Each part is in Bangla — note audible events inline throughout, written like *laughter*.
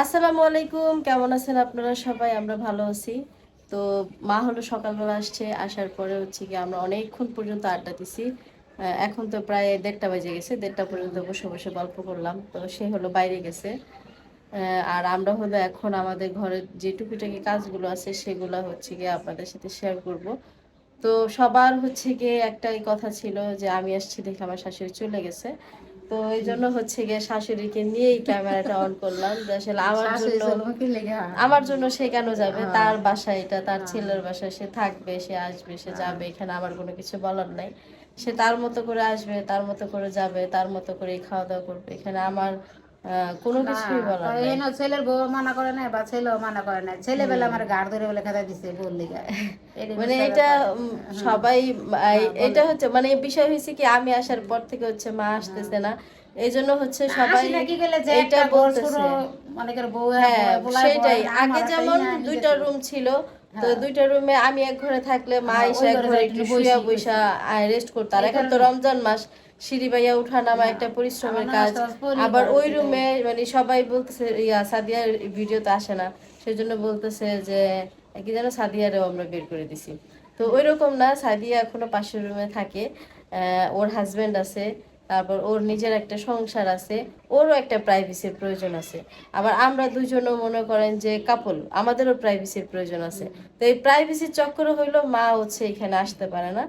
আসসালামু আলাইকুম। কেমন আছেন আপনারা সবাই? আমরা ভালো আছি। তো মা হলো সকালবেলা আসছে, আসার পরে হচ্ছে কি আমরা অনেকক্ষণ পর্যন্ত আড্ডা দিছি। এখন তো প্রায় দেড়টা বাজে গেছে, দেড়টা পর্যন্ত বসে বসে গল্প করলাম। তো সে হলো বাইরে গেছে। আর আমরা হলো এখন আমাদের ঘরের যে টুকিটাকি কাজগুলো আছে, সেগুলো হচ্ছে গিয়ে আপনাদের সাথে শেয়ার করব। তো সবার হচ্ছে গিয়ে একটাই কথা ছিল যে, আমি আসছি দেখে আমার শাশুড়ি চলে গেছে। তো এই জন্য হচ্ছে গিয়ে শাশুড়িকে নিয়েই ক্যামেরাটা অন করলাম আসলে আমার জন্য আমার জন্য সে কেন যাবে? তার বাসা এটা তার ছেলের বাসায় সে থাকবে সে আসবে সে যাবে এখানে আমার কোনো কিছু বলার নাই। সে তার মতো করে আসবে তার মতো করে যাবে তার মতো করে খাওয়া দাওয়া করবে। এখানে আমার কোনো কিছুই নাই। এই না ছেলের বউ মানা করে না বা ছেলেও মানা করে না ছেলেবেলা আমার গাড় ধরে বলে খাতা দিছে বললি *laughs* মানে এটা সবাই এটা হচ্ছে মানে বিষয় হয়েছে কি আমি আসার পর থেকে হচ্ছে মা আসতেছে না। এই জন্য হচ্ছে সবাই এটা বলতেছে। হ্যাঁ সেটাই। আগে যেমন দুইটা রুম ছিল তো হ্যাঁ। দুইটা রুমে আমি এক ঘরে থাকলে মা এসে এক ঘরে একটু শুয়া বৈশা রেস্ট করতো। আর এখন তো রমজান মাস সিঁড়ি বাইয়া উঠা নামা একটা পরিশ্রমের কাজ। আবার ওই রুমে মানে সবাই বলতেছে ইয়া সাদিয়ার ভিডিওতে আসে না। সেজন্য বলতেছে যে কি যেন সাদিয়ারেও আমরা বের করে দিছি। তো ওই রকম না সাদিয়া এখনও পাশের রুমে থাকে। ওর হাজবেন্ড আছে তারপর ওর নিজের একটা সংসার আছে ওরও একটা প্রাইভেসির প্রয়োজন আছে। আবার আমরা দুজনও মনে করেন যে কাপল আমাদেরও প্রাইভেসির প্রয়োজন আছে। তো এই প্রাইভেসির চক্করে হইল মা হচ্ছে এখানে আসতে পারে না।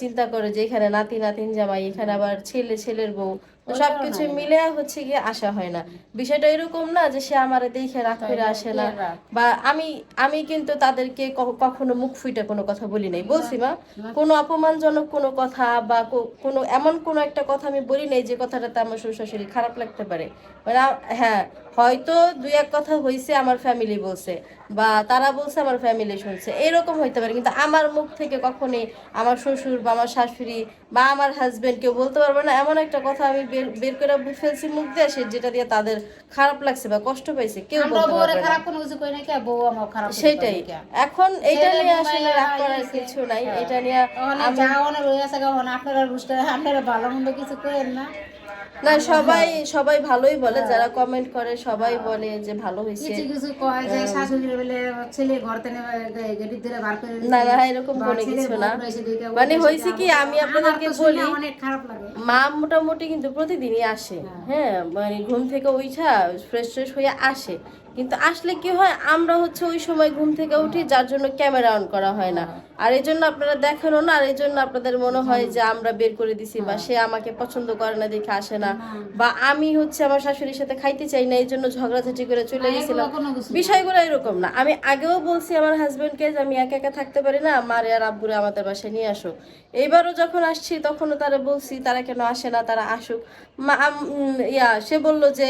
চিন্তা করে যে এখানে নাতি নাতিন জামাই এখানে আবার ছেলে ছেলের বউ। তো সবকিছু মিলে হচ্ছে গিয়ে আসা হয় না। বিষয়টা এরকম না যে সে আমার দেখে রাগ করে আসে না। বা আমি আমি কিন্তু তাদেরকে কখনো মুখ ফুইটা কোনো কথা বলি নাই। বলছি মা কোনো অপমানজনক কোনো কথা বা কোনো এমন কোনো একটা কথা আমি বলি নাই যে কথাটাতে আমার শ্বশুর শাশুড়ি খারাপ লাগতে পারে। মানে হ্যাঁ হয়তো দুই এক কথা হয়েছে আমার ফ্যামিলি বলছে বা তারা বলছে আমার ফ্যামিলি শুনছে। এরকম হইতে পারে। কিন্তু আমার মুখ থেকে কখনই আমার শ্বশুর বা আমার শাশুড়ি বা আমার হাজবেন্ড কেউ বলতে পারবে না। এমন একটা কথা আমি বের বের করে ফেলছি মুখ দিয়ে সে যেটা দিয়ে তাদের খারাপ লাগছে বা কষ্ট পাইছে কেউ আমরা বলতে বউরে পারবে না। খারাপ কোনো কিছু কই না কে? বউ আমার খারাপ সেটাই। এখন এটা নিয়ে আসলে রাগ করার কিছু নাই এটা নিয়ে ওখানে যা অনেক রয়ে আছে আপনারা রুষ্ট আপনারা ভালো মন্দ কিছু করেন না। না সবাই সবাই ভালোই বলে যারা কমেন্ট করে সবাই বলে যে ভালো হয়েছে। কিছু কিছু কয় যে শাশুড়ি বলে ছেলে ঘর থেকে গেটি ধরে বার করে না না এরকম বলে কিছু না। মানে হয়েছে কি আমি আপনাদেরকে বলি অনেক খারাপ লাগে। মা মোটামুটি কিন্তু প্রতিদিনই আসে। হ্যাঁ। মানে ঘুম থেকে উঠা ফ্রেশ ফ্রেশ হয়ে আসে। কিন্তু আসলে কি হয় আমরা হচ্ছে ওই সময় ঘুম থেকে উঠি যার জন্য ক্যামেরা অন করা হয় না। আর এই জন্য আপনারা দেখানো না আর এই জন্য আপনাদের মনে হয় যে আমরা বের করে দিছি বা সে আমাকে পছন্দ করে না দেখে আসে না। বা আমি হচ্ছে আমার শাশুড়ির সাথে খাইতে চাই না এই জন্য ঝগড়াঝাটি করে চলে গেছিলাম। বিষয়গুলো এরকম না। আমি আগেও বলছি আমার হাজবেন্ডকে যে আমি একা একা থাকতে পারি না আমার আর আব্বুরে আমাদের বাসায় নিয়ে আসো। এইবারও যখন আসছি তখনও তারা বলছি তারা কেন আসে না তারা আসুক। মা ইয়া সে বলল যে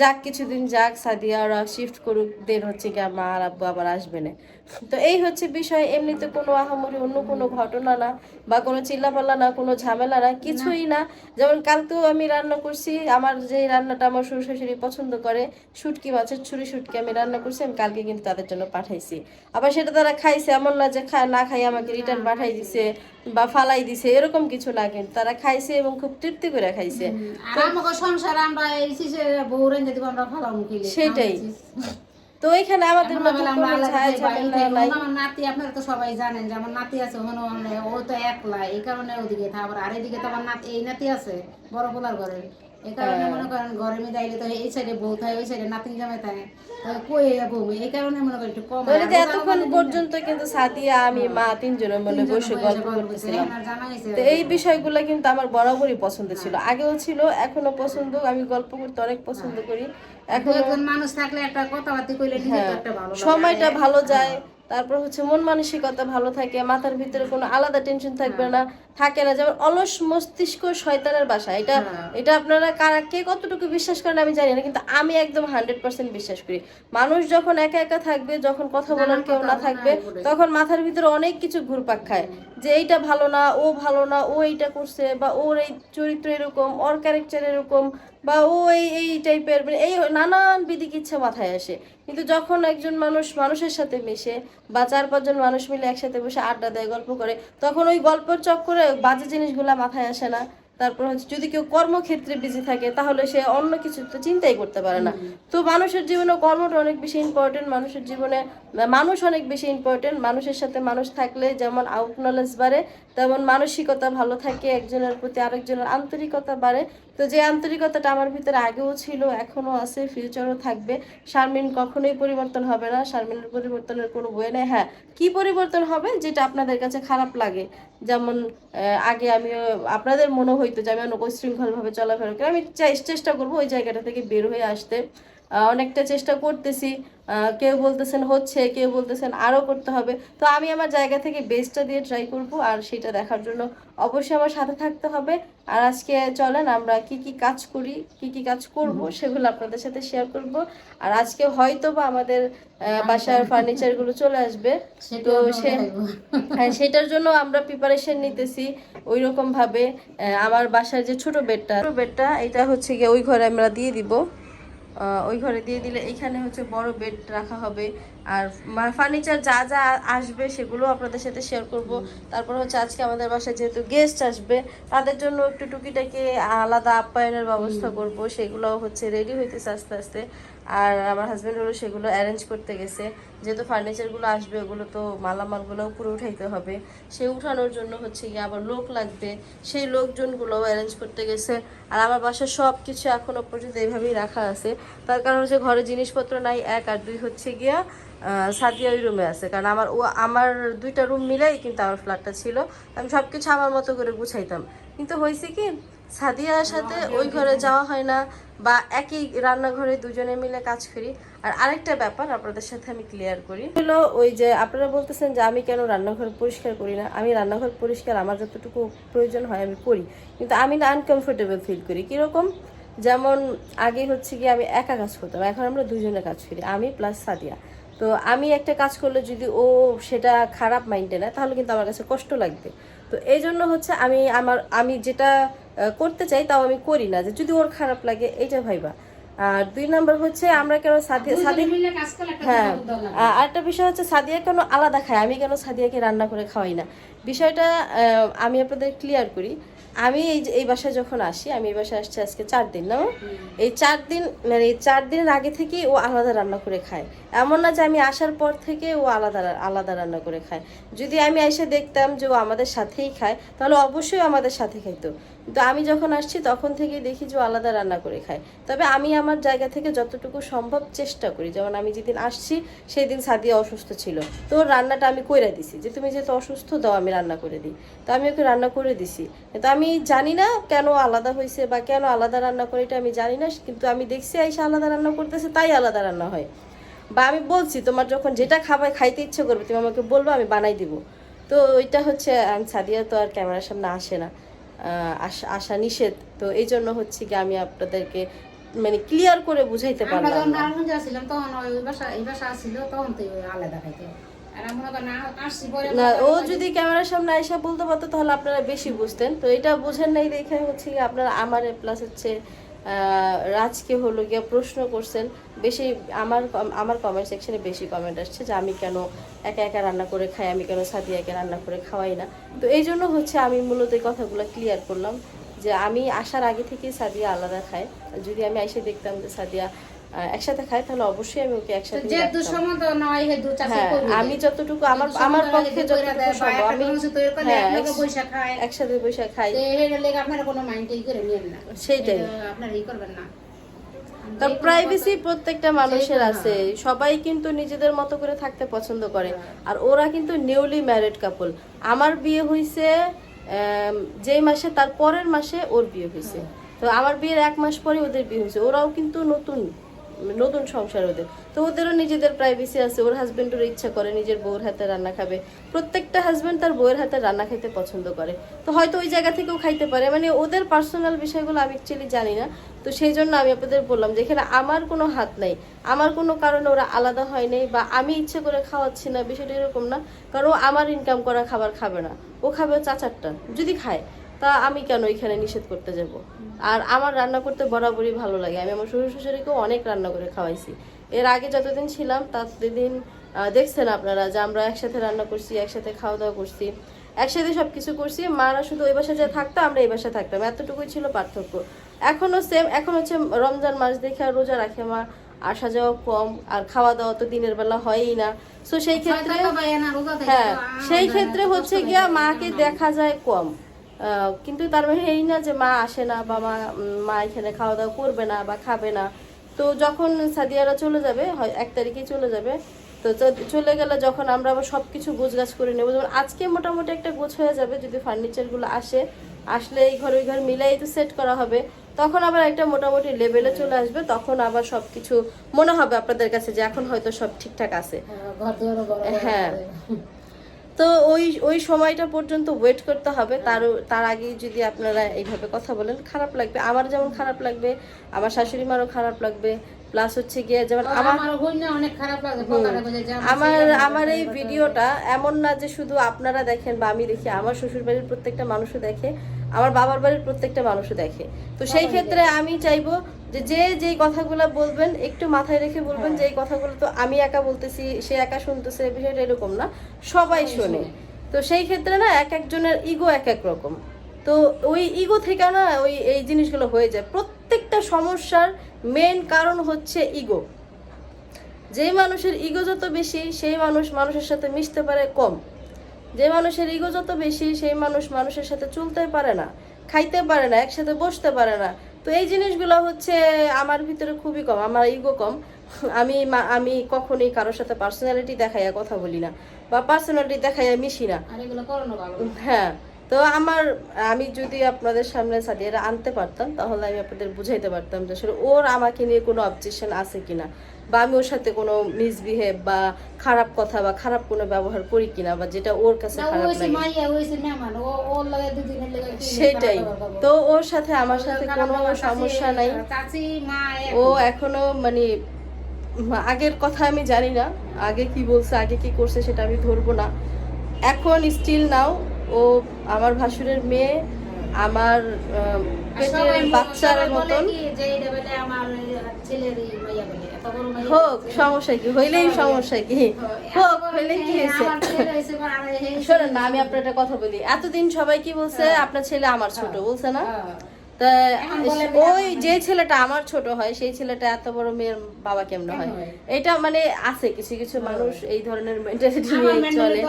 যাক কিছুদিন যাক সাদিয়া ওরা শিফট করুক দেন হচ্ছে কি মা আর আব্বু আবার আসবে না। তো এই হচ্ছে বিষয়। এমনিতে কোনো আহামরি অন্য কোনো ঘটনা না বা কোনো চিল্লাপাল্লা না কোনো ঝামেলা না কিছুই না। যেমন কালকেও আমি রান্না করছি আমার যে রান্নাটা আমার শ্বশুর শাশুড়ি পছন্দ করে শুটকি মাছের ছুরি শুটকি আমি রান্না করছি আমি কালকে কিন্তু তাদের জন্য পাঠাইছি। আবার সেটা তারা খাইছে এমন না যে খা না খাই আমাকে রিটার্ন পাঠাই দিছে বা ফালাই দিছে এরকম কিছু না কিন্তু। তারা খাইছে এবং খুব তৃপ্তি করে খাইছে। সেটাই। তো এখানে আমাদের আমার নাতি আপনারা তো সবাই জানেন যে আমার নাতি আছে ওখানে ও তো একলা এই কারণে ওদিকে আবার আর এদিকে তো আমার নাতি এই নাতি আছে বড় বলার ঘরে। এই কারণে মনে করেন ঘরে মেয়ে আইলে তো এই সাইডে বউ থাকে ওই সাইডে জামাই থাকে। কই বউ? এই কারণে মনে একটু কম। এতক্ষণ পর্যন্ত কিন্তু সাদিয়া আমি মা তিনজনের মনে বসে গল্প করতেছিলাম। তো এই বিষয়গুলো কিন্তু আমার বরাবরই পছন্দ ছিল। আগেও ছিল এখনও পছন্দ। আমি গল্প করতে অনেক পছন্দ করি। এখন একজন মানুষ থাকলে একটা কথাবার্তা কইলে একটা ভালো সময়টা ভালো যায় তারপর হচ্ছে মন মানসিকতা ভালো থাকে মাথার ভিতরে কোনো আলাদা টেনশন থাকবে না। থাকে না যেমন অলস মস্তিষ্ক শয়তানের বাসা। এটা এটা আপনারা কারা কে কতটুকু বিশ্বাস করেন আমি জানি না কিন্তু আমি একদম হান্ড্রেড পার্সেন্ট বিশ্বাস করি। মানুষ যখন একা একা থাকবে যখন কথা বলার কেউ না থাকবে তখন মাথার ভিতরে অনেক কিছু ঘুরপাক খায়। যে এইটা ভালো না ও ভালো না ও এইটা করছে বা ওর এই চরিত্র এরকম ওর ক্যারেক্টার এরকম বা ও এই এই টাইপের মানে এই নানান বিদিক ইচ্ছা মাথায় আসে। কিন্তু যখন একজন মানুষ মানুষের সাথে মিশে বা চার পাঁচজন মানুষ মিলে একসাথে বসে আড্ডা দেয় গল্প করে তখন ওই গল্পের চক্করে বাজে জিনিসগুলো মাথায় আসে না। তারপর হচ্ছে যদি কেউ কর্মক্ষেত্রে বিজি থাকে তাহলে সে অন্য কিছু তো চিন্তাই করতে পারে না। তো মানুষের জীবনে কর্মটা অনেক বেশি ইম্পর্টেন্ট মানুষের জীবনে মানুষ অনেক বেশি ইম্পর্টেন্ট মানুষের সাথে মানুষ থাকলে যেমন আউট নলেজ বাড়ে তেমন মানসিকতা ভালো থাকে একজনের প্রতি আরেকজনের আন্তরিকতা বাড়ে। তো যে আন্তরিকতাটা আমার ভিতরে আগেও ছিল, এখনও আছে ফিউচারও থাকবে। শারমিন কখনোই পরিবর্তন হবে না। শারমিনের পরিবর্তনের কোনো বই নেই। হ্যাঁ কি পরিবর্তন হবে যেটা আপনাদের কাছে খারাপ লাগে? যেমন আগে আমি, আপনাদের মনে হইতো যে আমি অনেক উশৃঙ্খলভাবে চলাফেরা করি। আমি চেষ্টা করব ওই জায়গাটা থেকে বের হয়ে আসতে। অনেকটা চেষ্টা করতেছি। কেউ বলতেছেন হচ্ছে কেউ বলতেছেন আরও করতে হবে। তো আমি আমার জায়গা থেকে বেস্টটা দিয়ে ট্রাই করব আর সেটা দেখার জন্য অবশ্যই আমার সাথে থাকতে হবে। আর আজকে চলেন আমরা কি কি কাজ করি কি কি কাজ করব সেগুলো আপনাদের সাথে শেয়ার করব। আর আজকে হয়তো বা আমাদের আহ, বাসার ফার্নিচারগুলো চলে আসবে। তো সে হ্যাঁ সেটার জন্য আমরা প্রিপারেশন নিতেছি ওই রকম ভাবে আহ, আমার বাসার যে ছোট বেডটা ছোট বেডটা এটা হচ্ছে গিয়ে ওই ঘরে আমরা দিয়ে দিব। ওই ঘরে দিয়ে দিলে এখানে হচ্ছে বড় বেড রাখা হবে। আর ফার্নিচার যা যা আসবে সেগুলো আপনাদের সাথে শেয়ার করব। তারপর হচ্ছে আজকে আমাদের বাসায় যেহেতু গেস্ট আসবে তাদের জন্য একটু টুকিটাকে আলাদা আপ্যায়নের ব্যবস্থা করব। সেগুলো হচ্ছে রেডি হইতেছে আস্তে আস্তে। আর আমার হাজব্যান্ড হলো সেগুলো অ্যারেঞ্জ করতে গেছে। যেহেতু ফার্নিচারগুলো আসবে, ওগুলো তো মালামালগুলো উপরে উঠাইতে হবে। সে উঠানোর জন্য হচ্ছে গিয়ে আবার লোক লাগবে। সেই লোকজনগুলোও অ্যারেঞ্জ করতে গেছে। আর আমার বাসায় সব কিছু এখনও পর্যন্ত এইভাবেই রাখা আছে। তার কারণ হচ্ছে ঘরে জিনিসপত্র নাই, এক আর দুই হচ্ছে গিয়া সাদিয়া ওই রুমে আছে। কারণ আমার ও আমার দুইটা রুম মিলাই কিন্তু আমার ফ্ল্যাটটা ছিল। আমি সব কিছু আমার মতো করে গুছাইতাম। কিন্তু হয়েছে কি সাদিয়ার সাথে ওই ঘরে যাওয়া হয় না বা একই রান্নাঘরে দুজনে মিলে কাজ করি। আর আরেকটা ব্যাপার আপনাদের সাথে আমি ক্লিয়ার করি। হলো ওই যে আপনারা বলতেছেন যে আমি কেন রান্নাঘর পরিষ্কার করি না? আমি রান্নাঘর পরিষ্কার আমার যতটুকু প্রয়োজন হয় আমি করি। কিন্তু আমি না আনকমফোর্টেবল ফিল করি। কীরকম? যেমন আগে হচ্ছে কি আমি একা কাজ করতাম। এখন আমরা দুজনে কাজ করি। আমি প্লাস সাদিয়া। তো আমি একটা কাজ করলে যদি ও সেটা খারাপ মাইন্ডে নেয় তাহলে কিন্তু আমার কাছে কষ্ট লাগবে। তো এই জন্য হচ্ছে আমি আমার আমি যেটা করতে চাই তাও আমি করি না যে যদি ওর খারাপ লাগে এইটা ভাইবা। আর দুই নম্বর হচ্ছে আমরা কেন সাদিয়া সাদিয়া মিলে একটা হ্যাঁ দুটো দল লাগে। আ- আরেকটা বিষয় হচ্ছে সাদিয়া কেন আলাদা খায়? আমি কেন সাদিয়াকে রান্না করে খাওয়াই না? বিষয়টা আমি আপনাদের ক্লিয়ার করি। আমি এই এই বাসায় যখন আসি আমি এই বাসায় আসছি আজকে চার দিন না এই চার দিন মানে এই চার দিনের আগে থেকেই ও আলাদা রান্না করে খায়। এমন না যে আমি আসার পর থেকে ও আলাদা আলাদা রান্না করে খায়। যদি আমি এসে দেখতাম যে ও আমাদের সাথেই খায় তাহলে অবশ্যই আমাদের সাথে খাইতো। কিন্তু আমি যখন আসছি, তখন থেকেই দেখি যে আলাদা রান্না করে খায়। তবে আমি আমার জায়গা থেকে যতটুকু সম্ভব চেষ্টা করি। যেমন আমি যেদিন আসছি সেই দিন সাদিয়া অসুস্থ ছিল। তো রান্নাটা আমি কইরা দিছি যে, তুমি যেহেতু অসুস্থ, দাও আমি রান্না করে দিই। তো আমি ওকে রান্না করে দিছি। তো আমি জানি না কেন আলাদা হয়েছে বা কেন আলাদা রান্না করে, এটা আমি জানি না। কিন্তু আমি দেখছি আইসা আলাদা রান্না করতেছে, তাই আলাদা রান্না হয়। বা আমি বলছি, তোমার যখন যেটা খাবার খাইতে ইচ্ছে করবে, তুমি আমাকে বলব, আমি বানাই দিব। তো ওইটা হচ্ছে সাদিয়া তো আর ক্যামেরার সামনে আসে না। আস- নিষেধ। তো এই জন্য হচ্ছে কি আমি আপনাদেরকে মানে ক্লিয়ার করে বুঝাইতে আমরা পারলাম যখন না। নারায়ণগঞ্জে আসছিলাম তখন ওই ভাষা এই ভাষা আসছিল তখন তো আলাদা খাইতো। আমরা না ও যদি ক্যামেরার সামনে আইসা বলতে পারতো তাহলে আপনারা বেশি বুঝতেন। তো এটা বুঝেন নাই দেখে হচ্ছে কি আপনারা আমার প্লাস হচ্ছে রাজকে হলো গিয়ে প্রশ্ন করছেন, বেশি আমার আমার কমেন্ট সেকশনে বেশি কমেন্ট আসছে যে আমি কেন একা একা রান্না করে খাই, আমি কেন সাদিয়াকে রান্না করে খাওয়াই না। তো এই জন্য হচ্ছে আমি মূলত এই কথাগুলো ক্লিয়ার করলাম যে আমি আসার আগে থেকেই সাদিয়া আলাদা খায়। যদি আমি এসে দেখতাম যে সাদিয়া একসাথে খাই তাহলে অবশ্যই আমি ওকে একসাথে যে হ্যাঁ আমি যতটুকু আমার আমার পক্ষে যতটুকু সম্ভব আমি হ্যাঁ, একসাথে খাই। সেইটাই। প্রাইভেসি প্রত্যেকটা মানুষের আছে। সবাই কিন্তু নিজেদের মতো করে থাকতে পছন্দ করে। আর ওরা কিন্তু নিউলি ম্যারিড কাপল আমার বিয়ে হয়েছে যেই মাসে তার পরের মাসে ওর বিয়ে হয়েছে তো আমার বিয়ের এক মাস পরে ওদের বিয়ে হয়েছে ওরাও কিন্তু নতুন। নতুন সংসার ওদের। তো ওদেরও নিজেদের প্রাইভেসি আছে। ওর হাজবেন্ডের ইচ্ছা করে নিজের বউর হাতে রান্না খাবে। প্রত্যেকটা হাজবেন্ড তার বউয়ের হাতে রান্না খাইতে পছন্দ করে। তো হয়তো ওই জায়গা থেকেও খাইতে পারে। মানে ওদের পার্সোনাল বিষয়গুলো আমি অ্যাকচুয়ালি জানি না। তো সেই জন্য আমি আপনাদের বললাম যে এখানে আমার কোনো হাত নাই। আমার কোনো কারণে ওরা আলাদা হয় নাই বা আমি ইচ্ছে করে খাওয়াচ্ছি না, বিষয়টা এরকম না। কারণ ও আমার ইনকাম করা খাবার খাবে না। ও খাবে চাচারটা। যদি খায়। তা আমি কেন এখানে নিষেধ করতে যাব? আর আমার রান্না করতে বরাবরই ভালো লাগে। আমি আমার শ্বশুর শাশুড়িকেও অনেক রান্না করে খাওয়াইছি। এর আগে যতদিন ছিলাম ততদিন দেখছেন আপনারা যে আমরা একসাথে রান্না করছি একসাথে খাওয়া দাওয়া করছি একসাথে সব কিছু করছি। মারা শুধু ওই বাসায় যা থাকতো আমরা এই বাসায় থাকতাম। এতটুকুই ছিল পার্থক্য। এখনও সেম এখন হচ্ছে রমজান মাস দেখে আর রোজা রাখে মা আসা যাওয়া কম আর খাওয়া দাওয়া তো দিনের বেলা হয়ই না। তো সেই ক্ষেত্রে হ্যাঁ সেই ক্ষেত্রে হচ্ছে গিয়া মাকে দেখা যায় কম। কিন্তু তার মানে এই না যে মা আসে না বা মা মা এখানে খাওয়া দাওয়া করবে না বা খাবে না। তো যখন সাদিয়ারা চলে যাবে হয় এক তারিখে চলে যাবে তো চলে গেলে যখন আমরা আবার সব কিছু গোছগাছ করে নেব। যেমন আজকে মোটামুটি একটা গোছ হয়ে যাবে যদি ফার্নিচারগুলো আসে আসলে এই ঘর ওই ঘর মিলাই তো সেট করা হবে। তখন আবার একটা মোটামুটি লেভেলে চলে আসবে তখন আবার সব কিছু মনে হবে আপনাদের কাছে যে এখন হয়তো সব ঠিকঠাক আছে। হ্যাঁ তো ওই ওই সময়টা পর্যন্ত ওয়েট করতে হবে। তার তার আগেই যদি আপনারা এইভাবে কথা বলেন খারাপ লাগবে। আমার যেমন খারাপ লাগবে আমার শাশুড়ি মারও খারাপ লাগবে। প্লাস হচ্ছে গিয়ে যেমন আমার অনেক খারাপ আমার আমার এই ভিডিওটা এমন না যে শুধু আপনারা দেখেন বা আমি দেখি আমার শ্বশুর বাড়ির প্রত্যেকটা মানুষও দেখে আমার বাবার বাড়ির প্রত্যেকটা মানুষও দেখে। তো সেই ক্ষেত্রে আমি চাইব যে যে যেই কথাগুলো বলবেন একটু মাথায় রেখে বলবেন যে এই কথাগুলো তো আমি একা বলতেছি সে একা শুনতেছে বিষয়টা এরকম না। সবাই শোনে। তো সেই ক্ষেত্রে না এক একজনের ইগো এক এক রকম। তো ওই ইগো থেকে না ওই এই জিনিসগুলো হয়ে যায়। প্রত্যেকটা সমস্যার মেন কারণ হচ্ছে ইগো যেই মানুষের ইগো যত বেশি সেই মানুষ মানুষের সাথে মিশতে পারে কম। যে মানুষের ইগো যত বেশি সেই মানুষ মানুষের সাথে চলতে পারে না খাইতে পারে না একসাথে বসতে পারে না। তো এই জিনিসগুলো হচ্ছে আমার ভিতরে খুবই কম আমার ইগো কম। আমি আমি কখনোই কারোর সাথে পার্সোনালিটি দেখাইয়া কথা বলি না বা পার্সোনালিটি দেখাইয়া মিশি না। হ্যাঁ তো আমার আমি যদি আপনাদের সামনে সাদিয়ারা আনতে পারতাম তাহলে আমি আপনাদের বুঝাইতে পারতাম যে আসলে ওর আমাকে নিয়ে কোনো অবজেকশন আছে কিনা। বা আমি ওর সাথে কোনো মিসবিহেভ বা খারাপ কথা বা খারাপ কোনো ব্যবহার করি কিনা বা যেটা ওর কাছে সেটাই। তো ওর সাথে আমার সাথে কোনো সমস্যা নাই। ও এখনও মানে আগের কথা আমি জানি না। আগে কি বলছে আগে কি করছে সেটা আমি ধরবো না। এখন স্টিল নাও ও আমার ভাসুরের মেয়ে আমার বাচ্চার মতন। হোক সমস্যা কি? হইলেই সমস্যা কি? হোক হইলে কি হয়েছে? *laughs* শোনেন না আমি আপনার একটা কথা বলি। এতদিন সবাই কি বলছে আপনার ছেলে আমার ছোট বলছে না? তা ওই যে ছেলেটা আমার ছোট হয় সেই ছেলেটা এত বড় মেয়ের বাবা কেমন হয়? এটা মানে আছে কিছু কিছু মানুষ এই ধরনের চলে।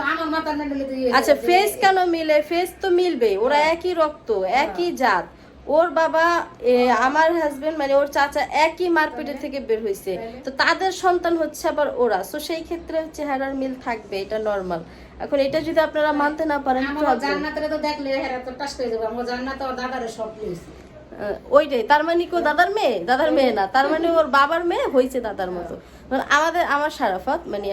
আচ্ছা ফেস কেন মিলে? ফেস তো মিলবে ওরা একই রক্ত একই জাত। ওর বাবা আমার হাজবেন্ড মানে ওর চাচা একই মারপিটের থেকে বের হয়েছে তো তাদের সন্তান হচ্ছে আবার ওরা। তো সেই ক্ষেত্রে চেহারার মিল থাকবে এটা নর্মাল এখন এটা যদি আপনারা মানতে না পারেন তো দেখলে হেরা তো ওইটাই। তার মানে কি দাদার মেয়ে? দাদার মেয়ে না। তার মানে ওর বাবার মেয়ে হয়েছে দাদার মতো। মানে আমাদের আমার সারাফত মানে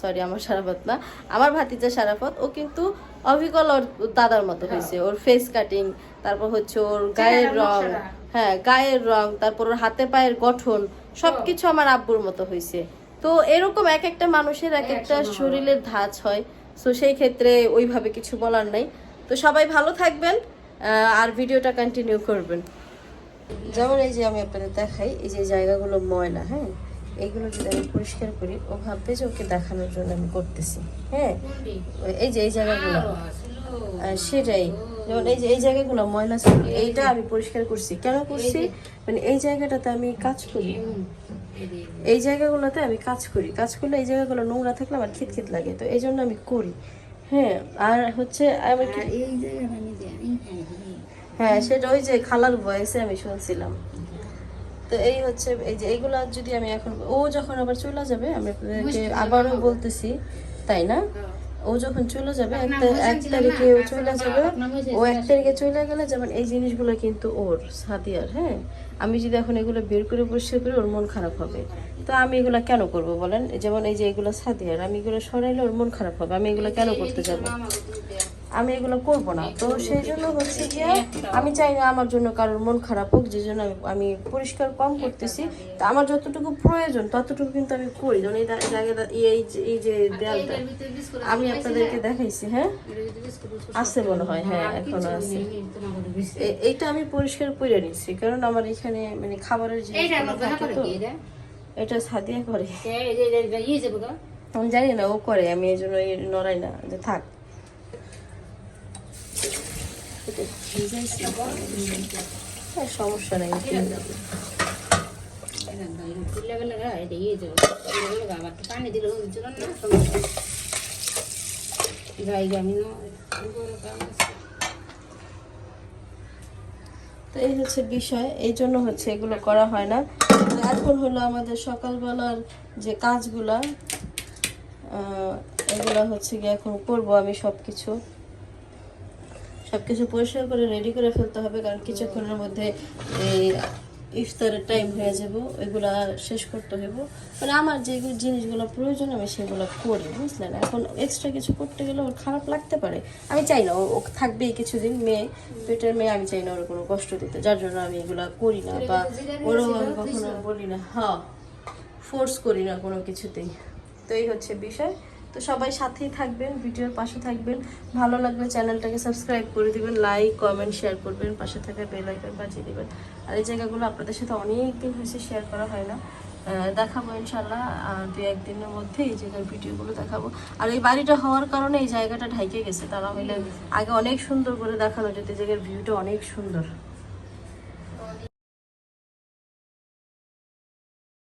সরি আমার সারাফত না আমার ভাতিজা সারাফত ও কিন্তু অভিকল ওর দাদার মতো হয়েছে ওর ফেস কাটিং তারপর হচ্ছে ওর গায়ের রং হ্যাঁ গায়ের রং তারপর ওর হাতে পায়ের গঠন সবকিছু আমার আব্বুর মতো হয়েছে তো এরকম এক একটা মানুষের এক একটা শরীরের ধাঁচ হয়। সো সেই ক্ষেত্রে ওইভাবে কিছু বলার নাই। তো সবাই ভালো থাকবেন আর ভিডিওটা কন্টিনিউ করবেন। যেমন এই যে আমি আপনাদের দেখাই এই যে জায়গাগুলো ময়লা হ্যাঁ এইগুলো যদি আমি পরিষ্কার করি ও ভাববে যে ওকে দেখানোর জন্য আমি করতেছি হ্যাঁ এই যে এই জায়গাগুলো। সেটাই। যেমন এই যে এই জায়গাগুলো ময়লা ছিল এইটা আমি পরিষ্কার করছি। কেন করছি? মানে এই জায়গাটাতে আমি কাজ করি। এই জায়গাগুলোতে আমি কাজ করি। কাজ করলে এই জায়গাগুলো নোংরা থাকলে আমার খিতখিত লাগে তো এই জন্য আমি করি। হ্যাঁ আর হচ্ছে আমার এই হ্যাঁ সেটা ওই যে খালার ভয়েসে আমি শুনছিলাম। তো এই হচ্ছে এই যে এইগুলো যদি আমি এখন ও যখন আবার চলে যাবে আমি আপনাদেরকে আবারও বলতেছি তাই না? ও যখন চলে যাবে এক তারিখে ও চলে যাবে। ও এক তারিখে চলে গেলে যেমন এই জিনিসগুলো কিন্তু ওর সাদিয়ার হ্যাঁ? আমি যদি এখন এগুলো বের করে পরিষ্কার করি ওর মন খারাপ হবে। তো আমি এগুলো কেন করব বলেন? যেমন এই যে এগুলো সাদিয়ার আমি এগুলো সরাইলে ওর মন খারাপ হবে। আমি এগুলো কেন করতে যাব? আমি এগুলো করব না। তো সেই জন্য হচ্ছে গিয়ে আমি চাই না আমার জন্য কারোর মন খারাপ হোক যে জন্য আমি পরিষ্কার কম করতেছি। তা আমার যতটুকু প্রয়োজন ততটুকু কিন্তু আমি করি। যেমন এই জায়গাটা এই এই যে দেয়ালটা আমি আপনাদেরকে দেখাইছি হ্যাঁ? আছে মনে হয় হ্যাঁ এখনও আছে। এইটা আমি পরিষ্কার করে নিচ্ছি কারণ আমার এখানে মানে খাবারের জিনিস এটা? সাদিয়া করে। আমি জানি না ও করে আমি এই জন্য নড়াই না যে থাক। সমস্যা নেই পানি দিলে হয়েছিল না তো এই হচ্ছে বিষয়, এই জন্য হচ্ছে এগুলো করা হয় না। এখন হলো আমাদের সকালবেলার যে কাজগুলা এগুলো হচ্ছে গিয়ে এখন করব আমি সব কিছু সব কিছু পরিষ্কার করে রেডি করে ফেলতে হবে কারণ কিছুক্ষণের মধ্যে এই ইফতারের টাইম হয়ে যাব ওইগুলা শেষ করতে হবে মানে আমার যে জিনিসগুলো প্রয়োজন আমি সেগুলো করি বুঝলেন? এখন এক্সট্রা কিছু করতে গেলে ওর খারাপ লাগতে পারে। আমি চাই না ও- ও থাকবেই কিছুদিন মেয়ে পেটের মেয়ে আমি চাই না ওর কোনো কষ্ট দিতে। যার জন্য আমি এগুলা করি না বা ওরও আমি কখনো বলি না হ্যাঁ ফোর্স করি না কোনো কিছুতেই। তো এই হচ্ছে বিষয়। তো সবাই সাথেই থাকবেন ভিডিওর পাশে থাকবেন। ভালো লাগলে চ্যানেলটাকে সাবস্ক্রাইব করে দিবেন লাইক কমেন্ট শেয়ার করবেন পাশে থাকা বেল আইকন বাজিয়ে দিবেন। আর এই জায়গাগুলো আপনাদের সাথে অনেক দিন হয়েছে শেয়ার করা হয় না। দেখাবো ইনশাল্লাহ আর দু একদিনের মধ্যে এই জায়গার ভিডিওগুলো দেখাবো। আর এই বাড়িটা হওয়ার কারণে এই জায়গাটা ঢাইকে গেছে। তারা হইলে আগে অনেক সুন্দর করে দেখানো যেত এই জায়গার ভিউটা অনেক সুন্দর।